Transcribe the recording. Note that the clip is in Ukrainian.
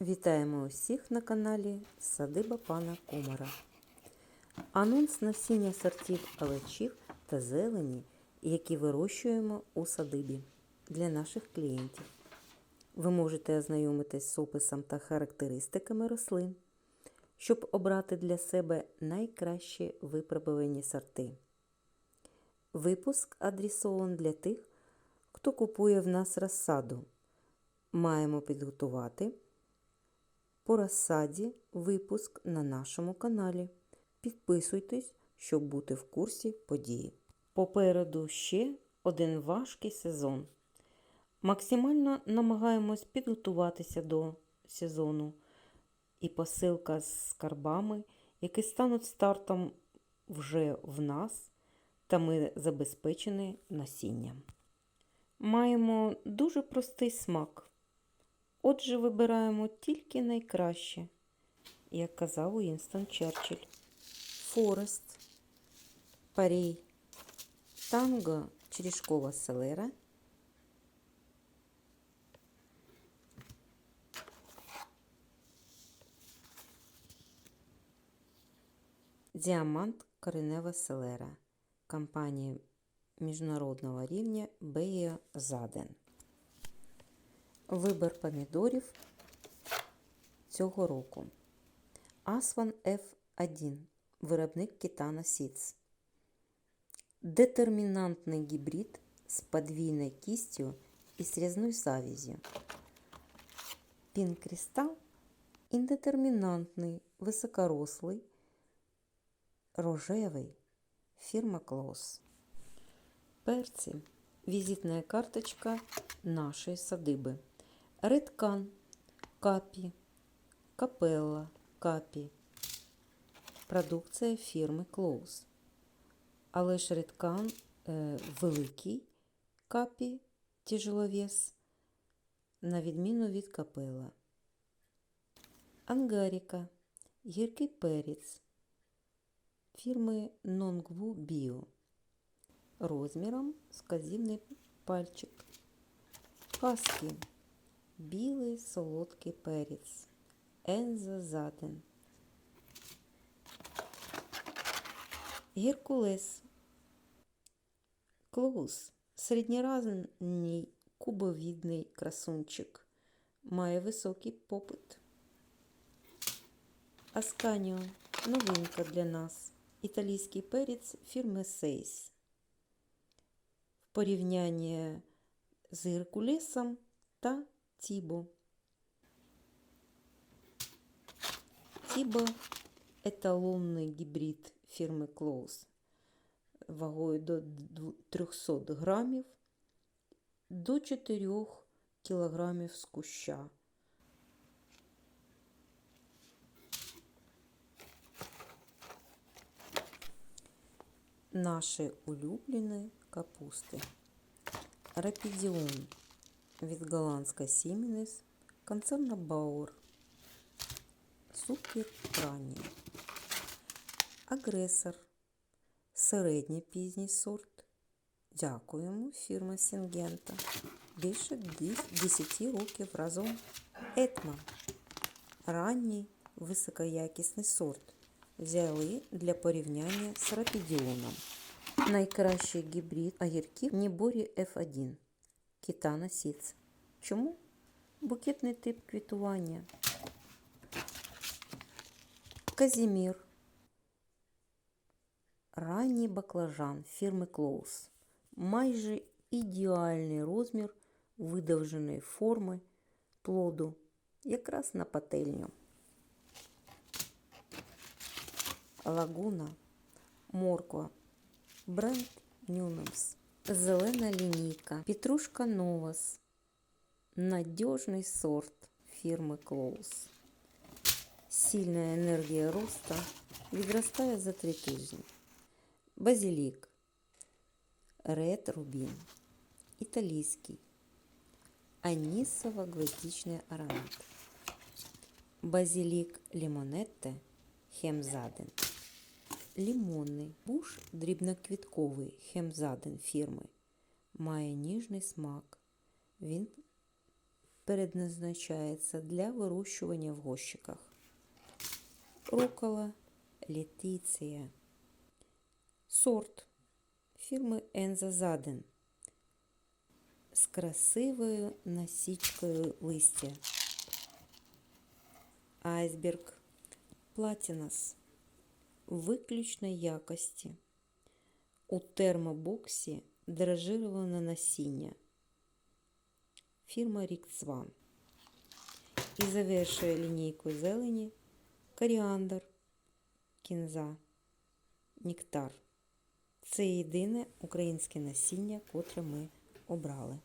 Вітаємо усіх на каналі Садиба пана Комара. Анонс насіння сортів овочів та зелені, які вирощуємо у садибі для наших клієнтів. Ви можете ознайомитись з описом та характеристиками рослин, щоб обрати для себе найкращі випробувані сорти. Випуск адресован для тих, хто купує в нас розсаду. Маємо підготувати по розсаді випуск на нашому каналі. Підписуйтесь, щоб бути в курсі події. Попереду ще один важкий сезон. Максимально намагаємось підготуватися до сезону і посилка з скарбами, які стануть стартом вже в нас, та ми забезпечені насінням. Маємо дуже простий смак. Отже, вибираємо тільки найкраще, як казав Уінстон Черчилль. Форест, Парій, Танго, Черешкова селера. Діамант коренева селера компанії міжнародного рівня Бея Заден. Вибір помідорів цього року. Асван F1. Виробник Китана Seeds. Детермінантний гібрид з подвійною кістю і срізною завязью. Пінкристал індетермінантний, високорослий, рожевий, фірма Клоус. Перці. Візитная карточка нашей садиби. Редкан, Капі, Капелла, Капі. Продукція фірми Клоус. Але ж Редкан е, великий Капі тяжеловес, на відміну від Капелла. Ангаріка, гіркий перець фірми Нонгву Біо розміром з пальчик. Паски. Білий солодкий перець. Енза Заден. Геркулес. Клоус. Середньоразний кубовідний красунчик. Має високий попит. Асканіо. Новинка для нас. Італійський перець фірми Сейс порівняння з Геркулесом та Тібо. Тібо – еталонний гібрид фірми Клоус вагою до 300 грамів до 4 кілограмів з куща. Наші улюблені капусти. Рапідіон від голландська Сіменес, концерна Бауер, супер ранній. Агресор, середній пізній сорт. Дякуємо, фірма Сінгента. Більше 10 років разом. Етман. Ранній високоякісний сорт. Взяли для порівняння з рапідіоном. Найкращий гібрид огірків Ніборі F1 Кітана Сіц. Чому? Букетний тип квітування. Казімір. Ранній баклажан фірми Клоус. Майже ідеальний розмір видовженої форми плоду, якраз на пательню. Лагуна, морква. Бренд Нюнемс. Зелена лінійка. Петрушка Новас. Надежний сорт фірми Клоус. Сильна енергія росту. Відростає за три тижні. Базилік. Ред Рубін. Італійський. Анісово-гвоздичний аромат. Базилік Лімонетте Хемзаден. Лімонний буш дрібноквітковий хемзаден фірми. Має ніжний смак. Він предназначається для вирощування в горщиках. Рукола Летиція. Сорт фірми Енза Заден з красивою насічкою листя. Айсберг Платінас виключної якості. У термобоксі дражироване насіння. Фірма Ріксван. І завершує лінійку зелені коріандр, кінза, нектар. Це єдине українське насіння, котре ми обрали.